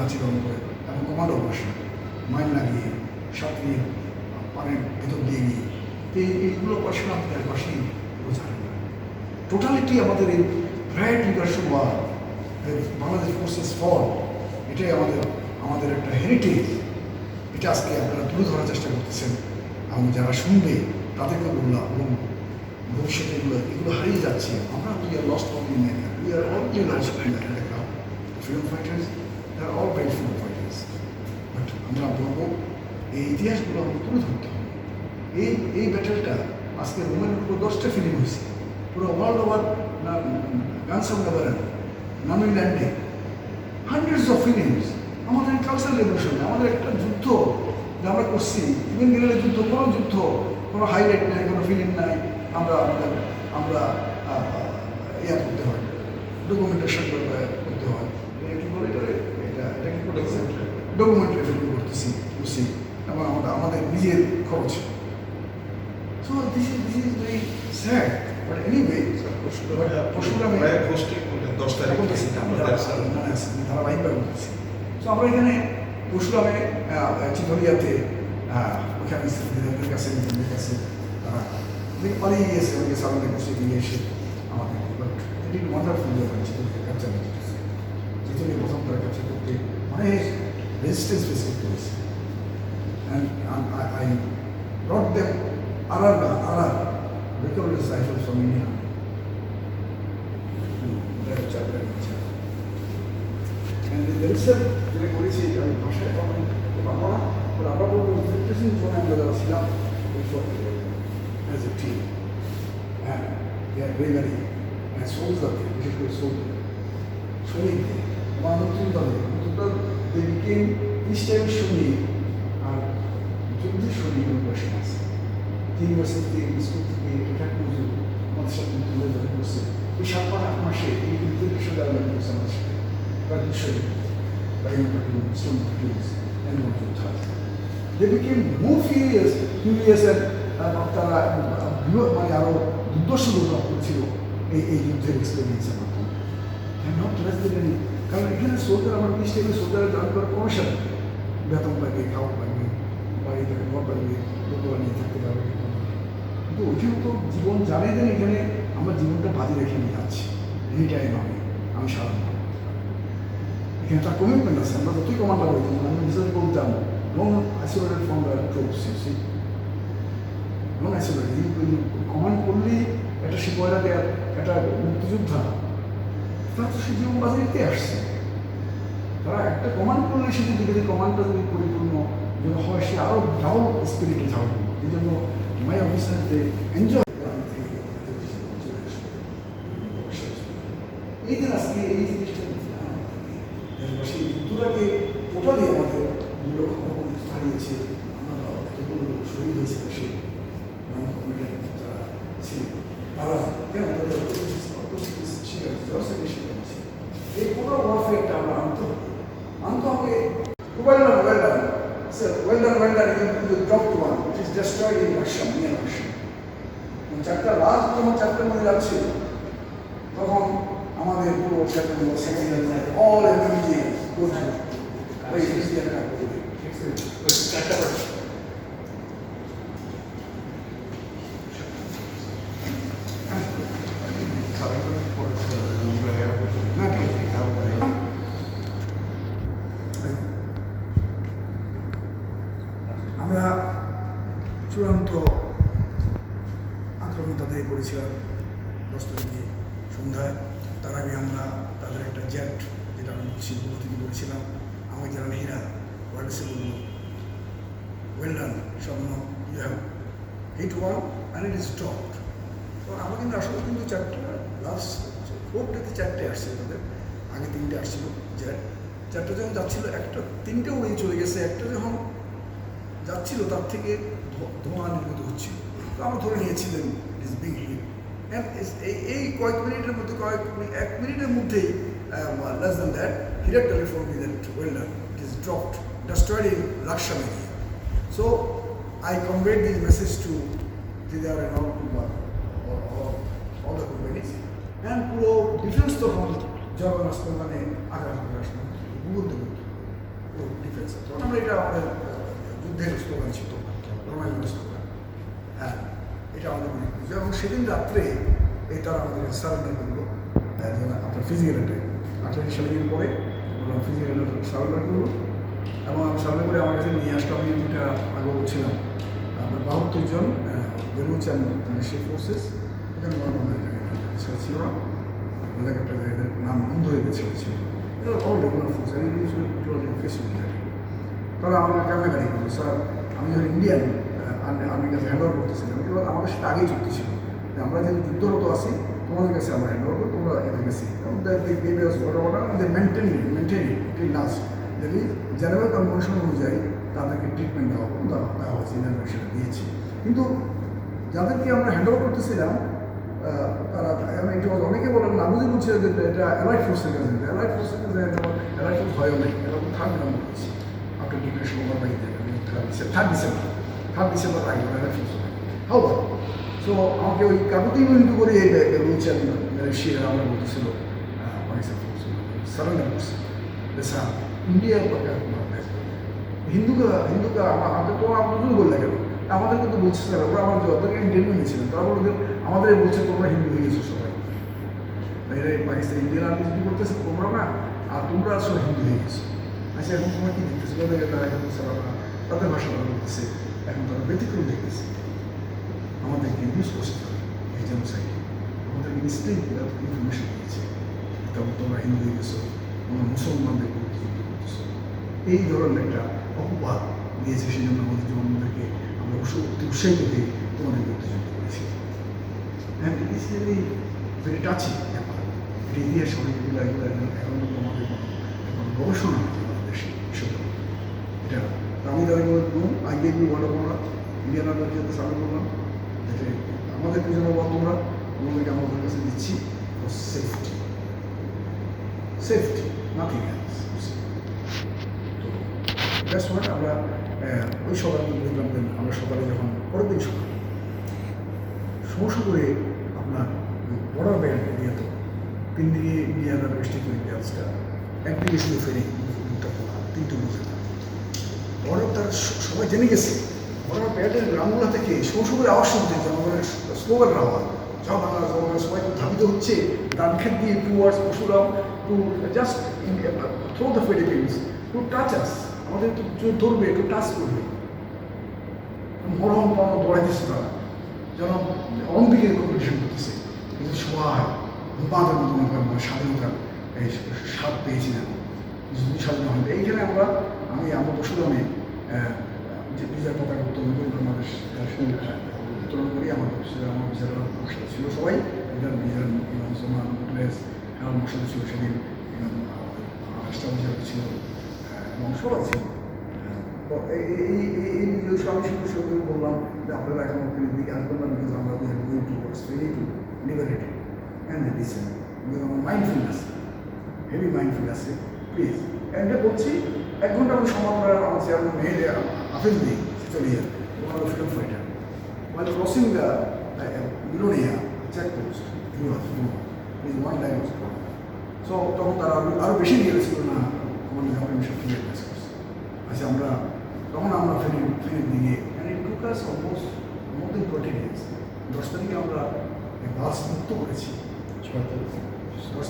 আচরণ করে এবং কমান্ডো অপারেশন মাইন লাগিয়ে সাঁতরিয়ে পানির ভেতর দিয়ে গিয়ে। তো এই- এইগুলো অপারেশন আপনাদের পাশেই বোঝান না টোটালিটি আমাদের এই right leadership war Bangladesh forces ফল এটাই আমাদের আমাদের একটা হেরিটেজ এটা আজকে আপনারা তুলে ধরার চেষ্টা করতেছেন এবং যারা শুনবে, তাদেরকে বললাম এবং ভবিষ্যতে এগুলো এগুলো হারিয়ে যাচ্ছে। আমরা we are lost on in we are already lost freedom fighters R all great freedom fighters but আমরা বলব, এই ইতিহাসগুলো আমাদের তুলে ধরতে হবে। এই এই ব্যাটেলটা আজকে রোমের উপর দশটা ফিল্ম হয়েছে। পুরো world over guns of Navarone নামিল ল্যান্ডে। হান্ড্রেডস অফ ফিলিমস আমাদের কালচারাল রেভলিউশন আমাদের একটা যুদ্ধ যা আমরা করছি। ইভেন গেলে যুদ্ধ, কোনো যুদ্ধ, কোনো হাইলাইট নাই, কোনো ফিল্ম নাই, আমরা আমাদের, আমরা ইয়া করতে হয়। ডকুমেন্টেশন করতে হয়। করতেছে ডকুমেন্টারি ফিল্ম করতেছি করছি। এবং আমাদের আমাদের নিজের খরচ। So this is this is very sad but anyway পরশুরামে প্রায় পোস্টে করলেন দশ তারিখ ধারাবাহিকভাবে বলতেছি তো আমরা এখানে পরশুরামে চিতলিয়াতে ওখানে দিদিদের কাছে নিজেদের কাছে তারা অনেক গিয়েছে অনেকে সামনে বসে দিয়ে এসে আমাদের। বাট এটি ওয়ান্ডারফুল ব্যাপার চিতলিয়া ক্যাপচার করতেছে চিতলিয়া প্রথম তারা ক্যাপচার করতে অনেক resistance face Arar, recovered rifles from India. Their chapter in chapter. And there is a যেটা করেছি আমি ভাষায় কমেন্ট পাবো না but আমরা বলব ফিফটিসিং জোনে আমরা যারা ছিলাম অ্যাজ এ টিম হ্যাঁ দেয়ার ব্রেভারি হ্যাঁ সোলজারকে বিশেষ করে সোলজার সৈনিকদের বা নতুন দলে বিকেম দিস টাইম সৈনিক আর যুদ্ধের সৈনিকের প্রশ্ন আছে। তিন বছর থেকে স্কুল থেকে এটা পুজো আমাদের সাথে তুলে ধরে করছে। এই সাত মাস আট মাসে এই কিন্তু বিশ্ববিদ্যালয় করছে আমাদের সাথে। প্লাটুন স্টোন প্লাটুনস এন্ড যোদ্ধা they become more furious furious এবং তারা আহ, বৃহৎ মানে আরও দুর্দর্শ লাভ করছিল এই এই যুদ্ধের এক্সপিরিয়েন্সের মাধ্যমে। কারণ এখানে সোলজার আমার বিশ টাইমে সোলজার জয়েন করার কমিশন বেতন পাবে খাওয়া পাবে বাড়িতে ঘর পাবে লোক নিয়ে থাকতে পারবে। কিন্তু ওইখানে তো জীবন জানে দেন এখানে আমরা জীবনটা বাজি রেখে নিয়ে যাচ্ছি। এনি টাইম আমি আমি সারা এখানে তার কমিটমেন্ট আছে, আমরা যতই কমান্ডার হইতাম আমি নিজেদের বলতাম non isolated from the troops you non isolated command করলেই একটা সিপাহীরাকে একটা মুক্তিযোদ্ধা তারা তো সে জীবন বাজারে কে আসছে। তারা একটা কমান্ড করলে, সে যদি যদি কমান্ডটা যদি পরিপূর্ণ যেন হয়, সে আরও ডাউন স্পিরিটে থাকবে এই জন্য মাই অফিসারতে এনজয় এই যে আজকে এই জিনিসটা সেই যুদ্ধটাকে টোটালি আমাদের লক্ষ্য হারিয়েছে আমরা এতগুলো লোক শহীদ হয়েছে সে নাম কমিটির যারা ছিল তারা কেন তাদের শিখেছে এই পুরো ওয়ারফেয়ারটা আমরা আনতে হবে আনতে হবে well done well done sir well done well done you drop is destroyed in Russia near Russia চারটা লাস্ট যখন চারটার মধ্যে যাচ্ছে, তখন আমাদের পুরো সেকেন্ড সেকেন্ড অল এমএমজি করছে ওই ক্রিস্টিয়ানরা করবে না ঠিক আছে আমরা চূড়ান্ত আক্রমণ তাদের করেছিলাম দশ তারিখে সন্ধ্যায়। তার আগে আমরা তাদের একটা জ্যাট, যেটা আমি বলছি উপস্থিতি করেছিলাম আমাকে যারা হীরা ওয়ার্ডসে বলল ওয়েল ডান স্বপ্ন you have hit one and it is stopped তো আমরা কিন্তু আসলে কিন্তু চারটা লাস্ট ফোর্থটাতে চারটে আসছে তাদের। আগে তিনটে আসছিল জ্যাট। চারটা যখন যাচ্ছিল, একটা, তিনটে উড়ে চলে গেছে, একটা যখন যাচ্ছিল তার থেকে ধোঁয়া নির্গত হচ্ছিল। তো আমরা ধরে নিয়েছিলেন ইজ হিট এই কয়েক মিনিটের মধ্যে কয়েক এক মিনিটের মধ্যেই less than that হিরার telephone with that well done it is dropped destroyed in Laksha area. So I conveyed this message to Didar and all Kumar, or, or all the companies. And পুরো defence তখন জগন্নাথ মানে আঘাত করে আসলো গুরুত্ব আমাদের আহ, যুদ্ধের slogan ছিল। রোমাঞ্চের স্লোগান। হ্যাঁ। এটা আমাদের মনে করেছে এবং সেদিন রাত্রে এই তারা আমাদের সারেন্ডার করল। আহ, যে আপনার ফিজিক্যাল অ্যাটাক আঠারো সালে দিন পরে বললাম ফিজিক্যাল সারেন্ডার করল এবং আমি সারেন্ডার করে আমার কাছে নিয়ে আসলো আমি দুটা আগে ছিলাম আমরা বাহাত্তর জন বেরোচ্ছেন সেই ফোর্সেস এখানে ছেলে না। একটা জায়গায় নাম বন্ধ হয়ে গেছে ছিল। এটা অল ফোর্স আমি তবে আমার কেমন গাড়ি করল স্যার আমি ইন্ডিয়ান আর্মির কাছে হ্যান্ড ওভার করতেছিলাম। এবার আমাদের সাথে আগেই চুক্তি ছিল। যে আমরা যেহেতু যুদ্ধরত আছি, তোমাদের কাছে আমরা হ্যান্ড ওভার করব, তোমরা এদের কাছে মেনটেন মেনটেন টিল লাস্ট যদি জেনেভাল কনভেনশন অনুযায়ী তাদেরকে ট্রিটমেন্ট দেওয়া দেওয়া হয়েছে সেটা দিয়েছি। কিন্তু যাদেরকে আমরা হ্যান্ড ওভার করতেছিলাম তারা, আমি একটু অনেকে বলেন না বুঝে বলছে যে এটা অ্যালাইট ফোর্সের কাছে অ্যালাইট ফোর্সের কাছে অ্যালাইট ফোর্স ভয়ও নেই এটা থার্ড নাম বলেছি after declaration over by third December third December আগে অ্যালাইট ফোর্স হাউ সো আমাকে ওই কাকুতি বিন্দু করে এই বলছেন মালয়েশিয়া আমরা বলতেছিল পাকিস্তান সারেন্ডার করছে স্যার ইন্ডিয়া হিন্দুকে হিন্দুকে আমাদের তো আমাদের বললে কেন? আমাদের কিন্তু বলছে স্যার, ওরা আমার ওদেরকে ইন্টারভিউ নিয়েছিলেন তারপর আমাদের বলছে তোমরা হিন্দু হয়ে গেছো সবাই। এরা পাকিস্তান ইন্ডিয়ান আর্মি যদি করতেছে, তোমরা না, আর তোমরা আসলে হিন্দু হয়ে গেছো। আচ্ছা এখন তোমরা কি দেখতেছো? তারা স্যার, তাদের ভাষা বলতেছে। এখন তারা ব্যতিক্রম দেখতেছে। আমাদেরকে ইউজ করছে তারা এই জেনোসাইড আমাদেরকে মিসলিড ইনফরমেশন দিয়েছে। তখন তোমরা হিন্দু গেছো তোমরা মুসলমানদের যুদ্ধ করতেছো এই ধরনের একটা অপবাদ দিয়েছে সেই জন্য আমাদের জন্মদেরকে আমরা অতি উৎসাহিত হয়ে তোমাদের বিরুদ্ধে যুদ্ধ করেছি। হ্যাঁ ইটস রিয়েলি ভেরি টাচিং ব্যাপার, এটা ইতিহাস অনেক এগুলো এগুলো এখন তো আমাদের কোনো এখন গবেষণা হয়েছে আমাদের দেশে এসব এটা তা আমি তাদের অফ অনার ইন্ডিয়ান আর্মির সাথে সামিল করলাম যাতে আমাদের পিছনে বল তোমরা তোমাদেরকে আমাদের কাছে দিচ্ছি safety safety nothing that's what আমরা ওই সকালে দেখলাম যে আমরা সকালে যখন, পরের দিন সকালে সমস্যা করে আপনার বর্ডার ব্যান্ড এরিয়া তো তিন দিকে ইন্ডিয়ান আর ওয়েস্ট ইন্ডিয়ান গ্যাসটা একদিকে শুধু ফেরি দুটা খোলা তিনটে বুঝে না বর্ডার তার সবাই জেনে গেছে। বর্ডার ব্যান্ডের গ্রামগুলো থেকে করে আওয়াজ শুনতে জনগণের স্লোগান আওয়াজ বাংলা জয় সবাই ধাবিত হচ্ছে। ডান খেত দিয়ে towards Parshuram to just throw the Philippines to touch us আমাদের একটু ধরবে, একটু টাচ করবে। মরম পরম দিচ্ছে তারা। যেন অলিম্পিকের কম্পিটিশন করতেছে। কিন্তু সবাই বাঁধের মতো মনে করেন স্বাধীনতার এই স্বাদ পেয়েছি যদি স্বাধীন হয় এইখানে আমরা, আমি আমার পশুরামে যে বিজয় পতাকা উত্তোলন করি সঙ্গে উত্তোলন করি আমার পশুরা আমার বিচারা মশলা ছিল সবাই বিজার বিজার ইমাম জমান মুখলেস আমার মশলা ছিল সেদিন আকাশটা বিচার ছিল এবং সবাই ছিল। এই এই বললাম যে আপনারা এখন আমরা আছে প্লিজ এটা করছি এক ঘণ্টা মতো সময় আমরা আমার চেয়ারম্যান আফিল দিই চলিয়ে one of freedom fighter while crossing the uh, Milonia checkpost, he was. His one line was gone. So তখন তারা আরও আরও বেশি রিয়েলাইজ করল না আমাদের যখন আমি সত্যি রিয়েলাইজ করছি আচ্ছা আমরা তখন আমরা ফেরি ফেরির দিকে and it took us almost more than twenty days দশ তারিখে আমরা বাস মুক্ত করেছি। দশ